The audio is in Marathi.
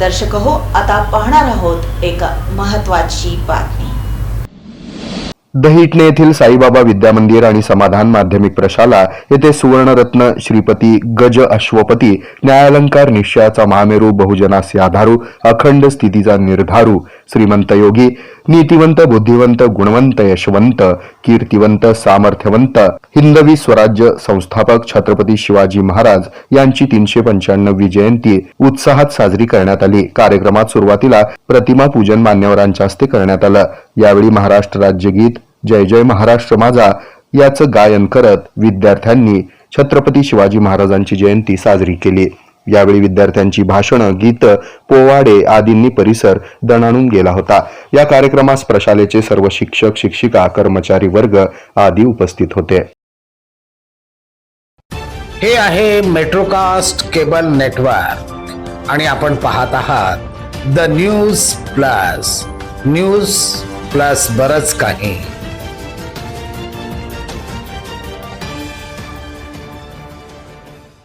दर्शक हो आता पाहणार आहोत एक महत्वाची बातमी. दहिटणे येथील साईबाबा विद्यामंदिर आणि समाधान माध्यमिक प्रशाला येथे सुवर्णरत्न श्रीपती गज अश्वपती न्यायालंकार निश्चयाचा महामेरू बहुजनास आधारू अखंड स्थितीचा निर्धारू श्रीमंत योगी नीतिवंत बुद्धिवंत गुणवंत यशवंत कीर्तिवंत सामर्थ्यवंत हिंदवी स्वराज्य संस्थापक छत्रपती शिवाजी महाराज यांची तीनशे पंच्याण्णवी जयंती उत्साहात साजरी करण्यात आली. कार्यक्रमात सुरुवातीला प्रतिमा पूजन मान्यवरांच्या हस्ते करण्यात आलं. यावेळी महाराष्ट्र राज्यगीत जय जय महाराष्ट्र माझा याचं गायन करत विद्यार्थ्यांनी छत्रपती शिवाजी महाराजांची जयंती साजरी केली. यावेळी विद्यार्थ्यांची भाषणं गीत पोवाडे आदींनी परिसर दणाणून गेला होता. या कार्यक्रमास प्रशालेचे सर्व शिक्षक शिक्षिका कर्मचारी वर्ग आदी उपस्थित होते. हे आहे मेट्रोकास्ट केबल नेटवर्क आणि आपण पाहत आहात the news plus. News plus बरच काही.